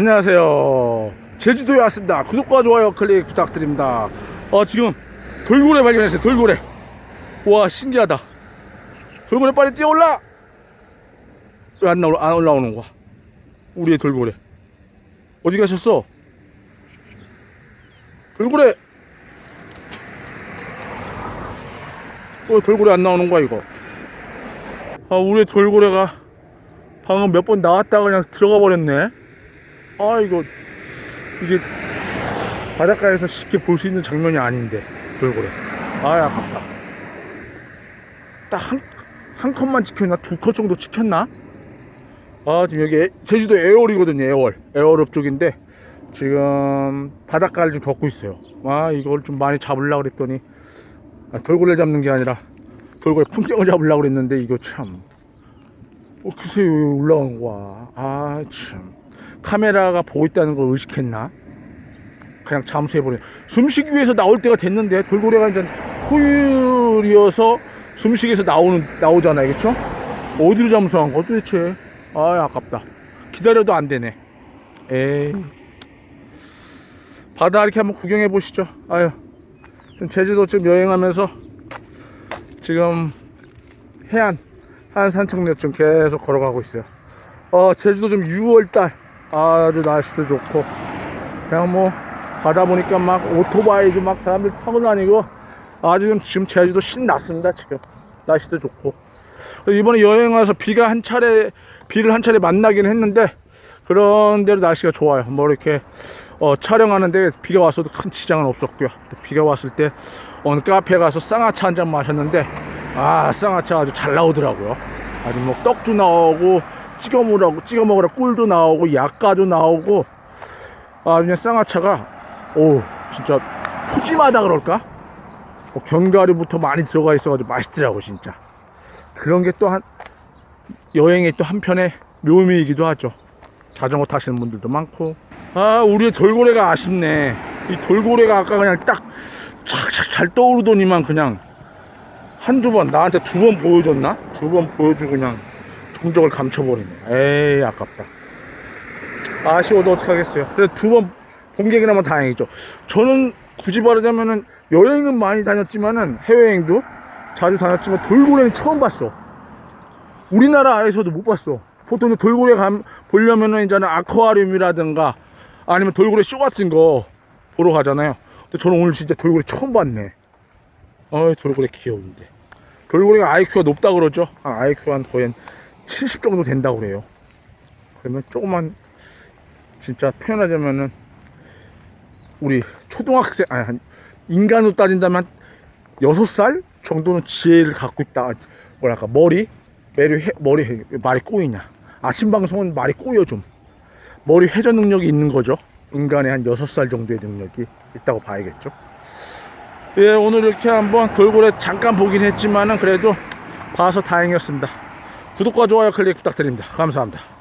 안녕하세요. 제주도에 왔습니다. 구독과 좋아요 클릭 부탁드립니다. 어, 지금 돌고래 발견했어요. 돌고래. 와, 신기하다. 돌고래 빨리 뛰어올라! 왜 안 나올, 안 올라오는 거야? 우리의 돌고래. 어디 가셨어? 돌고래! 어, 돌고래 안 나오는 거야, 이거? 아, 우리의 돌고래가 방금 몇 번 나왔다가 그냥 들어가 버렸네. 아 이거 이게 바닷가에서 쉽게 볼 수 있는 장면이 아닌데 돌고래. 아 아깝다. 딱한 한 컷만 지켰나? 두 컷 정도 지켰나? 아 지금 여기 애- 제주도 애월이거든요 애월. 애월읍 쪽인데 지금 바닷가를 좀 걷고 있어요. 아 이걸 좀 많이 잡으려고 그랬더니 아, 돌고래 잡는 게 아니라 돌고래 풍경을 잡으려고 그랬는데 이거 참. 어, 글쎄 왜 올라온 거야 아참 카메라가 보고 있다는 걸 의식했나? 그냥 잠수해버려. 숨쉬기 위해서 나올 때가 됐는데 돌고래가 이제 후율이어서 숨쉬기에서 나오는 나오잖아요, 그렇죠? 어디로 잠수한 거 도대체? 아, 아깝다. 기다려도 안 되네. 에이. 바다 이렇게 한번 구경해 보시죠. 아유, 좀 제주도 좀 여행하면서 지금 해안 해안 산책로 좀 계속 걸어가고 있어요. 어, 제주도 좀 6월달 아주 날씨도 좋고. 그냥 뭐 가다 보니까 막 오토바이도 막 사람들 타고 다니고 아주 좀 지금 제주도 신났습니다 지금. 날씨도 좋고. 이번에 여행 와서 비가 한 차례 비를 한 차례 만나긴 했는데 그런대로 날씨가 좋아요. 뭐 이렇게 어, 촬영하는데 비가 왔어도 큰 지장은 없었고요. 또 비가 왔을 때 어느 카페 가서 쌍화차 한 잔 마셨는데 아 쌍화차 아주 잘 나오더라고요. 아주 뭐 떡도 나오고 찍어 먹으라고 찍어 먹으라. 꿀도 나오고 약과도 나오고. 아 그냥 쌍화차가 오 진짜 푸짐하다 그럴까? 뭐 견과류부터 많이 들어가 있어가지고 맛있더라고 진짜. 그런 게 또 한 여행의 또 한편의 묘미이기도 하죠. 자전거 타시는 분들도 많고. 아 우리의 돌고래가 아쉽네. 이 돌고래가 아까 그냥 딱 착착 잘 떠오르더니만 그냥 한두 번 나한테 두 번 보여줬나? 두 번 보여주고 그냥 종적을 감춰버리네. 에이, 아깝다. 아쉬워도 어떡하겠어요. 그래도 두번 본격이나마 다행이죠. 저는 굳이 말하자면은 여행은 많이 다녔지만은 해외여행도 자주 다녔지만 돌고래는 처음 봤어. 우리나라에서도 못 봤어. 보통 돌고래 감, 보려면은 이제는 아쿠아리움이라든가 아니면 돌고래 쇼 같은 거 보러 가잖아요. 근데 저는 오늘 진짜 돌고래 처음 봤네. 어이, 돌고래 귀여운데. 돌고래가 IQ가 높다 그러죠. 아, IQ가 한 거의 한 70 정도 된다고 그래요. 그러면 조금만 진짜 표현하자면은 우리 초등학생 아니 한 인간으로 따진다면 한 6살 정도는 지혜를 갖고 있다. 뭐랄까 머리 머리 회, 머리 회- 말이 꼬이냐. 아침 방송은 말이 꼬여 좀. 머리 회전 능력이 있는 거죠. 인간의 한 6살 정도의 능력이 있다고 봐야겠죠. 예, 오늘 이렇게 한번 돌고래 잠깐 보긴 했지만은 그래도 봐서 다행이었습니다. 구독과 좋아요 클릭 부탁드립니다. 감사합니다.